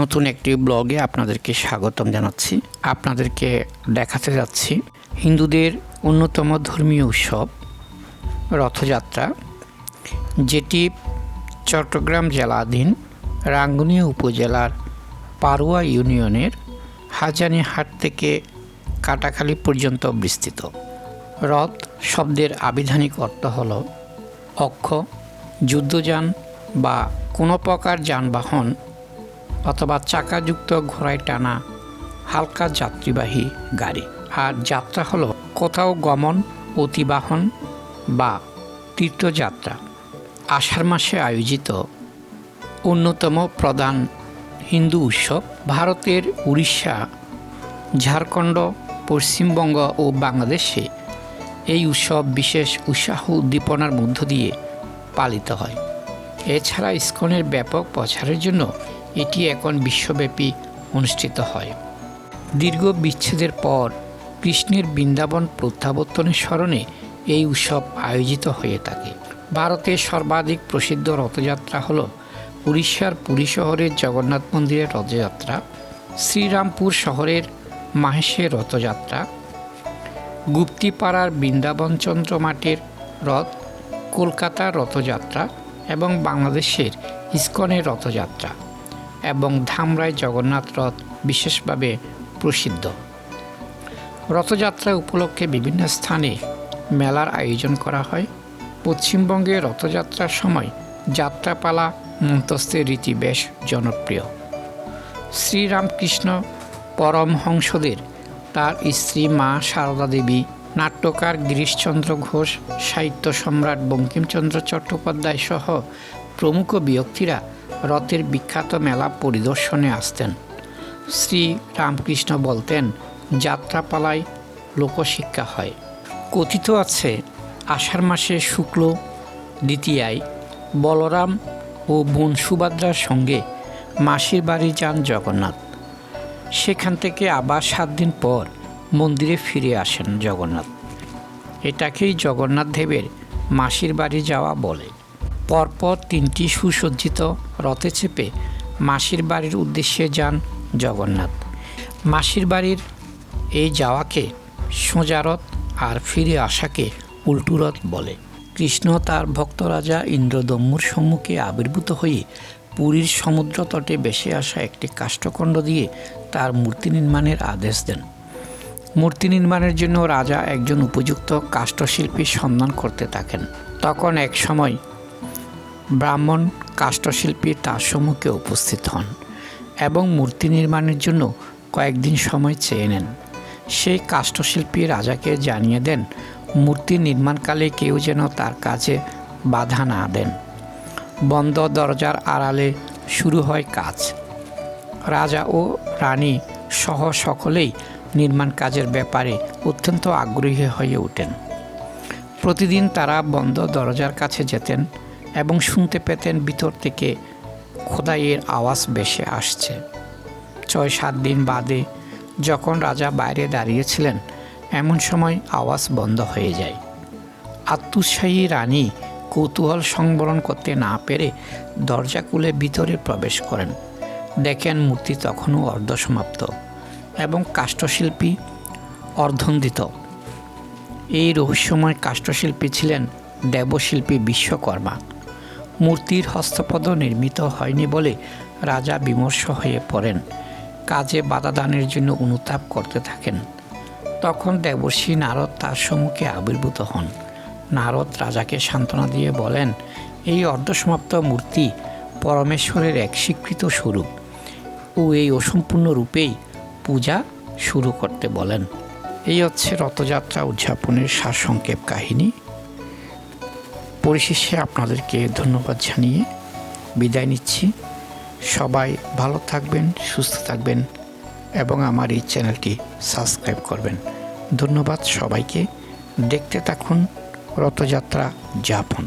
নতুন একটি ব্লগে আপনাদেরকে স্বাগতম জানাচ্ছি। আপনাদেরকে দেখাতে যাচ্ছি হিন্দুদের অন্যতম ধর্মীয় উৎসব, রথযাত্রা, যেটি চট্টগ্রাম জেলাধীন রাঙ্গুনিয়া উপজেলার পারুয়া ইউনিয়নের হাজানিহাট থেকে কাটাখালী পর্যন্ত বিস্তৃত। রথ শব্দের আবিধানিক অর্থ হল অক্ষ, যুদ্ধযান বা কোনো প্রকার যানবাহন অথবা চাকাযুক্ত ঘোড়ায় টানা হালকা যাত্রীবাহী গাড়ি। আর যাত্রা হলো কোথাও গমন, অতিবাহন বা তীর্থযাত্রা। আষাঢ় মাসে আয়োজিত অন্যতম প্রধান হিন্দু উৎসব ভারতের উড়িষ্যা, ঝাড়খণ্ড, পশ্চিমবঙ্গ ও বাংলাদেশে। এই উৎসব বিশেষ উৎসাহ উদ্দীপনার মধ্য দিয়ে পালিত হয়। এছাড়া ইস্কনের ব্যাপক প্রচারের জন্য এটি এখন বিশ্বব্যাপী অনুষ্ঠিত হয়। দীর্ঘ বিচ্ছেদের পর কৃষ্ণের বৃন্দাবন প্রত্যাবর্তনের স্মরণে এই উৎসব আয়োজিত হয়ে থাকে। ভারতের সর্বাধিক প্রসিদ্ধ রথযাত্রা হল উড়িষ্যার পুরী শহরের জগন্নাথ মন্দিরের রথযাত্রা, শ্রীরামপুর শহরের মাহেশের রথযাত্রা, গুপ্তিপাড়ার বৃন্দাবনচন্দ্র মাঠের রথ, কলকাতার রথযাত্রা এবং বাংলাদেশের ইস্কনের রথযাত্রা। এবং ধামরাই জগন্নাথ রথ বিশেষভাবে প্রসিদ্ধ। রথযাত্রা উপলক্ষে বিভিন্ন স্থানে মেলার আয়োজন করা হয়। পশ্চিমবঙ্গে রথযাত্রার সময় যাত্রাপালা মন্তস্থের রীতি বেশ জনপ্রিয়। শ্রীরামকৃষ্ণ পরমহংসদের তার স্ত্রী মা সারদা দেবী, নাট্যকার গিরিশচন্দ্র ঘোষ, সাহিত্য সম্রাট বঙ্কিমচন্দ্র চট্টোপাধ্যায় সহ প্রমুখ ব্যক্তিরা রথের বিখ্যাত মেলা পরিদর্শনে আসতেন। শ্রী রামকৃষ্ণ বলতেন, যাত্রাপালায় লোকশিক্ষা হয়। কথিত আছে, আষাঢ় মাসে শুক্ল দ্বিতীয়ায় বলরাম ও বোন সুভদ্রার সঙ্গে মাসির বাড়ি যান জগন্নাথ। সেখান থেকে আবার সাত দিন পর মন্দিরে ফিরে আসেন জগন্নাথ। এটাকেই জগন্নাথ দেবের মাসির বাড়ি যাওয়া বলে। পরপর তিনটি সুসজ্জিত রথে চেপে মাসির বাড়ির উদ্দেশ্যে যান জগন্নাথ। মাসির বাড়ির এই যাওয়াকে সোজারথ আর ফিরে আসাকে উল্টুরথ বলে। কৃষ্ণ তার ভক্ত রাজা ইন্দ্রদম্মুর সম্মুখে আবির্ভূত হয়ে পুরীর সমুদ্র তটে বেসে আসা একটি কাষ্ঠখণ্ড দিয়ে তার মূর্তি নির্মাণের আদেশ দেন। মূর্তি নির্মাণের জন্য রাজা একজন উপযুক্ত কাষ্ঠশিল্পীর সন্ধান করতে থাকেন। তখন এক সময় ব্রাহ্মণ, কাষ্ঠশিল্পী তার সম্মুখে উপস্থিত হন এবং মূর্তি নির্মাণের জন্য কয়েকদিন সময় চেয়ে নেন। সেই কাষ্ঠশিল্পী রাজাকে জানিয়ে দেন, মূর্তি নির্মাণকালে কেউ যেন তার কাজে বাধা না দেন। বন্ধ দরজার আড়ালে শুরু হয় কাজ। রাজা ও রানী সহ সকলেই নির্মাণ কাজের ব্যাপারে অত্যন্ত আগ্রহী হয়ে ওঠেন। প্রতিদিন তারা বন্ধ দরজার কাছে যেতেন এবং শুনতে পেতেন ভিতর থেকে খোদাইয়ের আওয়াজ বেশে আসছে। ছয়, সাত দিন বাদে যখন রাজা বাইরে দাঁড়িয়েছিলেন, এমন সময় আওয়াজ বন্ধ হয়ে যায়। আত্মোৎসাহী রানী কৌতূহল সংবরণ করতে না পেরে দরজা খুলে ভিতরে প্রবেশ করেন। দেখেন মূর্তি তখনও অর্ধসমাপ্ত এবং কাষ্ঠশিল্পী অর্ধন্দিত। এই রহস্যময় কাষ্ঠশিল্পী ছিলেন দেবশিল্পী বিশ্বকর্মা। মূর্তির হস্তপদ নির্মিত হয়নি বলে রাজা বিমর্ষ হয়ে পড়েন। কাজে বাধাদানের জন্য অনুতাপ করতে থাকেন। তখন দেবর্ষী নারদ তার সম্মুখে আবির্ভূত হন। নারদ রাজাকে সান্ত্বনা দিয়ে বলেন, এই অর্ধসমাপ্ত মূর্তি পরমেশ্বরের এক স্বীকৃত স্বরূপ। ও এই অসম্পূর্ণ রূপেই পূজা শুরু করতে বলেন। এই হচ্ছে রথযাত্রা উদযাপনের সারসংক্ষেপ কাহিনী। পরিশেষে আপনাদেরকে ধন্যবাদ জানিয়ে বিদায় নিচ্ছি। সবাই ভালো থাকবেন, সুস্থ থাকবেন এবং আমার এই চ্যানেলটি সাবস্ক্রাইব করবেন। ধন্যবাদ সবাইকে। দেখতে থাকুন রথযাত্রা যাপন।